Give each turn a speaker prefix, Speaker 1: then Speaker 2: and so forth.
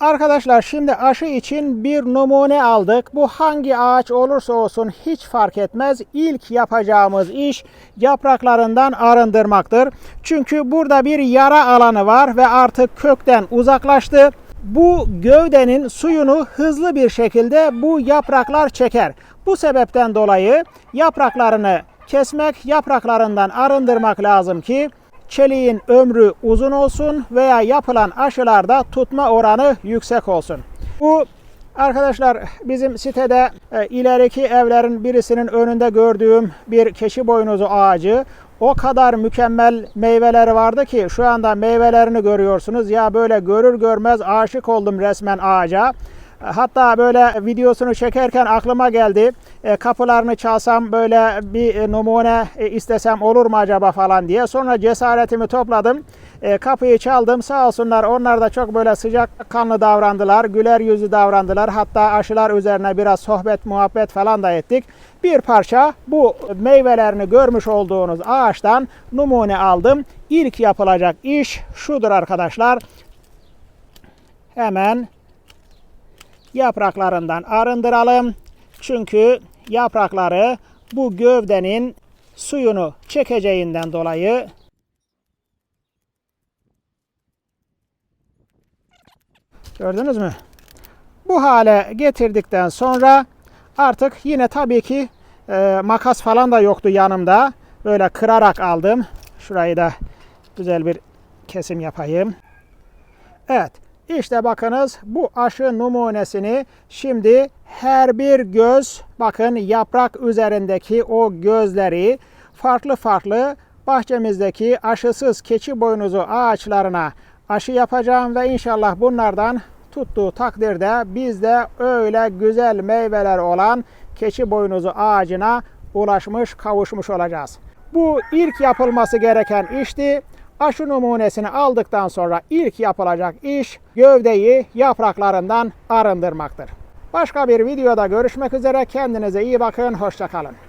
Speaker 1: Arkadaşlar şimdi aşı için bir numune aldık. Bu hangi ağaç olursa olsun hiç fark etmez. İlk yapacağımız iş yapraklarından arındırmaktır. Çünkü burada bir yara alanı var ve artık kökten uzaklaştı. Bu gövdenin suyunu hızlı bir şekilde bu yapraklar çeker. Bu sebepten dolayı yapraklarını kesmek, yapraklarından arındırmak lazım ki çeliğin ömrü uzun olsun veya yapılan aşılarda tutma oranı yüksek olsun. Bu arkadaşlar bizim sitede e, ileriki evlerin birisinin önünde gördüğüm bir keşi boynuzu ağacı. O kadar mükemmel meyveleri vardı ki şu anda meyvelerini görüyorsunuz. Ya böyle görür görmez aşık oldum resmen ağaca. Hatta böyle videosunu çekerken aklıma geldi. E, kapılarını çalsam böyle bir e, numune e, istesem olur mu acaba falan diye. Sonra cesaretimi topladım. Kapıyı çaldım. Sağ olsunlar onlar da çok böyle sıcak kanlı davrandılar. Güler yüzlü davrandılar. Hatta aşılar üzerine biraz sohbet muhabbet falan da ettik. Bir parça bu meyvelerini görmüş olduğunuz ağaçtan numune aldım. İlk yapılacak iş şudur arkadaşlar. Hemen yapraklarından arındıralım. Çünkü yaprakları bu gövdenin suyunu çekeceğinden dolayı gördünüz mü? Bu hale getirdikten sonra artık yine tabii ki e, makas falan da yoktu yanımda. Böyle kırarak aldım. Şurayı da güzel bir kesim yapayım. Evet. İşte bakınız bu aşı numunesini şimdi her bir göz bakın yaprak üzerindeki o gözleri farklı farklı bahçemizdeki aşısız keçi boynuzu ağaçlarına aşı yapacağım ve inşallah bunlardan tuttuğu takdirde biz de öyle güzel meyveler olan keçi boynuzu ağacına ulaşmış kavuşmuş olacağız. Bu ilk yapılması gereken işti. Aşı numunesini aldıktan sonra ilk yapılacak iş gövdeyi yapraklarından arındırmaktır. Başka bir videoda görüşmek üzere. Kendinize iyi bakın. Hoşçakalın.